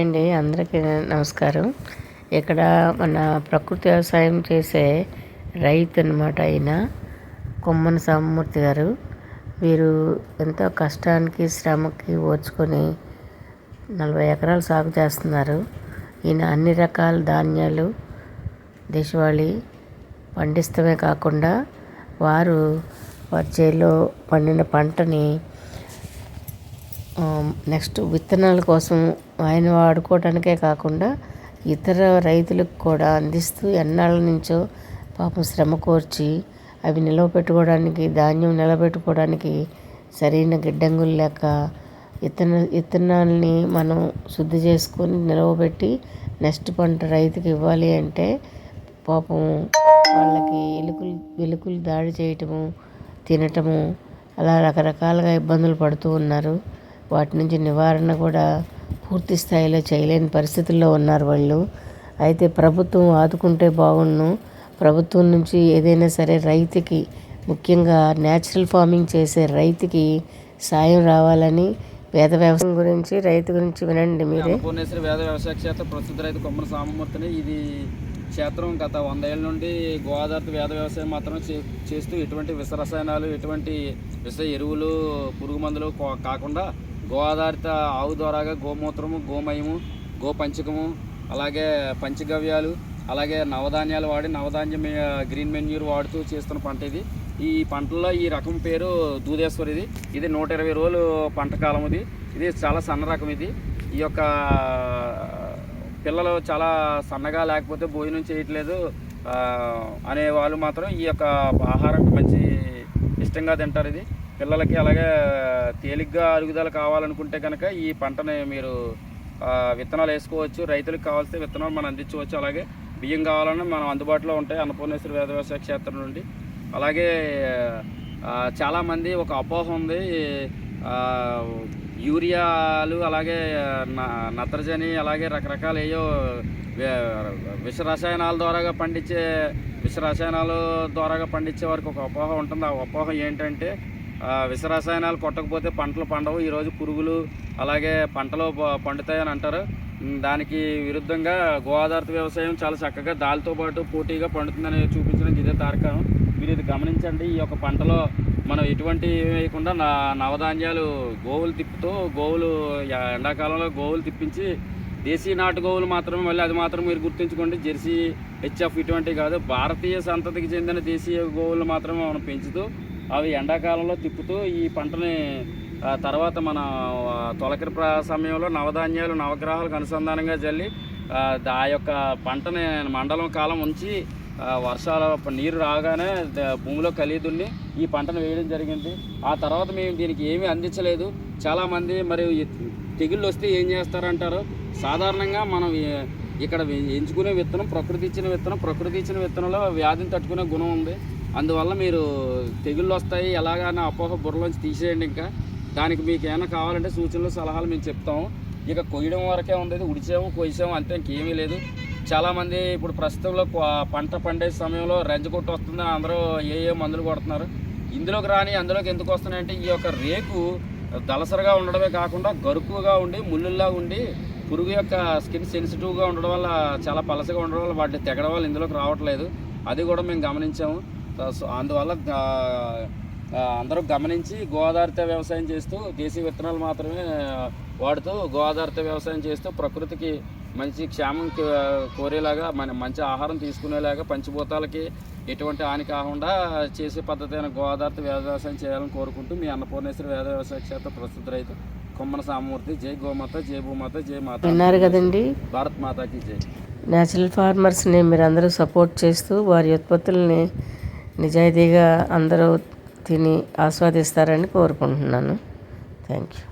అండి అందరికీ నమస్కారం. ఇక్కడ మన ప్రకృతి వ్యవసాయం చేసే రైతు అనమాట ఆయన కొమ్మన సామమూర్తి గారు. వీరు ఎంతో కష్టానికి శ్రమకి ఓర్చుకొని నలభై ఎకరాలు సాగు చేస్తున్నారు. ఈయన అన్ని రకాల ధాన్యాలు దేశవాళీ పండిస్తమే కాకుండా వారు వారి చేలో పండిన పంటని నెక్స్ట్ విత్తనాల కోసం ఆయన వాడుకోవడానికే కాకుండా ఇతర రైతులకు కూడా అందిస్తూ ఎన్నాళ్ళ నుంచో పాపం శ్రమ కోర్చి అవి నిలవ పెట్టుకోవడానికి ధాన్యం నిలబెట్టుకోవడానికి సరైన గిడ్డంగులు లేక ఇత్తన విత్తనాలని మనం శుద్ధి చేసుకొని నిలవబెట్టి నెక్స్ట్ పంట రైతుకి ఇవ్వాలి అంటే పాపం వాళ్ళకి ఎలుకలు ఎలుకలు దాడి చేయటము తినటము అలా రకరకాలుగా ఇబ్బందులు పడుతూ ఉన్నారు. వాటి నుంచి నివారణ కూడా పూర్తి స్థాయిలో చేయలేని పరిస్థితుల్లో ఉన్నారు వాళ్ళు. అయితే ప్రభుత్వం ఆదుకుంటే బాగుండు. ప్రభుత్వం నుంచి ఏదైనా సరే రైతుకి ముఖ్యంగా న్యాచురల్ ఫార్మింగ్ చేసే రైతుకి సాయం రావాలని వేద వ్యవసాయం గురించి రైతు గురించి వినండి మీరే. పూర్ణేశ్వరి వేద వ్యవసాయ క్షేత్ర ప్రస్తుత రైతు కొమ్మర సామమూర్తిని ఇది క్షేత్రం గత వంద ఏళ్ళ నుండి గోదావరి వేద వ్యవసాయం మాత్రమే చేస్తూ ఎటువంటి విష రసాయనాలు ఎటువంటి విష ఎరువులు పురుగు మందులు కాకుండా గో ఆధారిత ఆవు ద్వారాగా గోమూత్రము గోమయము గోపంచకము అలాగే పంచగవ్యాలు అలాగే నవధాన్యాలు వాడి నవధాన్యం గ్రీన్ మెన్యూర్ వాడుతూ చేస్తున్న పంట ఇది. ఈ పంటల్లో ఈ రకం పేరు దూదేశ్వరి ఇది ఇది నూట ఇరవై రోజులు పంట కాలం ఇది. ఇది చాలా సన్న రకం ఇది. ఈ యొక్క పిల్లలు చాలా సన్నగా లేకపోతే భోజనం చేయట్లేదు అనే వాళ్ళు మాత్రం ఈ యొక్క ఆహారం మంచి ఇష్టంగా తింటారు ఇది. పిల్లలకి అలాగే తేలిగ్గా అరుగుదల కావాలనుకుంటే కనుక ఈ పంటని మీరు విత్తనాలు వేసుకోవచ్చు. రైతులకు కావాల్సిన విత్తనాలు మనం అందించవచ్చు. అలాగే బియ్యం కావాలన్నా మనం అందుబాటులో ఉంటాయి. అన్నపూర్ణేశ్వర వేద వ్యవసాయ క్షేత్రం నుండి. అలాగే చాలామంది ఒక అపోహ ఉంది. యూరియాలు అలాగే నత్రజని అలాగే రకరకాల ఏయో విష రసాయనాల ద్వారాగా పండించే విష రసాయనాలు ద్వారాగా పండించే వారికి ఒక అపోహ ఉంటుంది. ఆ అపోహ ఏంటంటే విషరసాయనాలు కొట్టకపోతే పంటలు పండవు. ఈరోజు పురుగులు అలాగే పంటలు పండుతాయని అంటారు. దానికి విరుద్ధంగా గోదావరి వ్యవసాయం చాలా చక్కగా దానితో పాటు పోటీగా పండుతుందని చూపించడం ఇదే తారకం. మీరు ఇది గమనించండి. ఈ యొక్క పంటలో మనం ఎటువంటి వేయకుండా నా నవధాన్యాలు గోవులు తిప్పుతూ గోవులు ఎండాకాలంలో గోవులు తిప్పించి దేశీ నాటు గోవులు మాత్రమే మళ్ళీ అది మాత్రం మీరు గుర్తుంచుకోండి. జెర్సీ హెచ్ఎఫ్ ఇటువంటివి కాదు. భారతీయ సంతతికి చెందిన దేశీయ గోవులు మాత్రమే మనం పెంచుతూ అవి ఎండాకాలంలో తిప్పుతూ ఈ పంటని తర్వాత మన తొలకరి సమయంలో నవధాన్యాలు నవగ్రహాలకు అనుసంధానంగా జల్లి ఆ యొక్క పంటని మండలం కాలం ఉంచి వర్షాల నీరు రాగానే భూమిలో కలిదున్ని ఈ పంటను వేయడం జరిగింది. ఆ తర్వాత మేము దీనికి ఏమీ అందించలేదు. చాలామంది మరి తెగుళ్ళు వస్తే ఏం చేస్తారంటారు? సాధారణంగా మనం ఇక్కడ ఎంచుకునే విత్తనం ప్రకృతి ఇచ్చిన విత్తనం ప్రకృతి ఇచ్చిన విత్తనంలో వ్యాధిని తట్టుకునే గుణం ఉంది. అందువల్ల మీరు తెగుళ్ళు వస్తాయి ఎలాగైనా అపోహ బుర్రలోంచి తీసేయండి ఇంకా. దానికి మీకు ఏమైనా కావాలంటే సూచనలు సలహాలు మేము చెప్తాము. ఇక కొయ్యడం వరకే ఉంది ఉడిచాము కొయ్యాము అంతే ఇంకేమీ లేదు. చాలామంది ఇప్పుడు ప్రస్తుతంలో పంట పండే సమయంలో కొట్టు వస్తుందని అందరూ ఏ ఏ మందులు కొడుతున్నారు. ఇందులోకి రాని అందులోకి ఎందుకు వస్తున్నాయంటే ఈ యొక్క రేకు దలసరగా ఉండడమే కాకుండా గరుకుగా ఉండి ముళ్ళుల్లా ఉండి పురుగు యొక్క స్కిన్ సెన్సిటివ్గా ఉండడం వల్ల చాలా పలసగా ఉండడం వల్ల వాటిని తెగడం వల్ల ఇందులోకి రావట్లేదు. అది కూడా మేము గమనించాము. అందువల్ల అందరూ గమనించి గోదావరిత వ్యవసాయం చేస్తూ దేశీయ విత్తనాలు మాత్రమే వాడుతూ గోదావరిత వ్యవసాయం చేస్తూ ప్రకృతికి మంచి క్షేమం కోరేలాగా మన మంచి ఆహారం తీసుకునేలాగా పంచభూతాలకి ఎటువంటి హాని కాకుండా చేసే పద్ధతి అయిన గోదావరిత వ్యవసాయం చేయాలని కోరుకుంటూ మీ అన్నపూర్ణేశ్వరి వేద వ్యవసాయ క్షేత్ర ప్రస్తుత రైతు కొమ్మన సామూర్తి. జై గోమాత జై భూమాత జై మాత విన్నారు కదండి? భారత్ మాతాకి జై. నేచురల్ ఫార్మర్స్ని మీరు అందరూ సపోర్ట్ చేస్తూ వారి ఉత్పత్తుల్ని నిజాయితీగా అందరూ తిని ఆస్వాదిస్తారని కోరుకుంటున్నాను. Thank you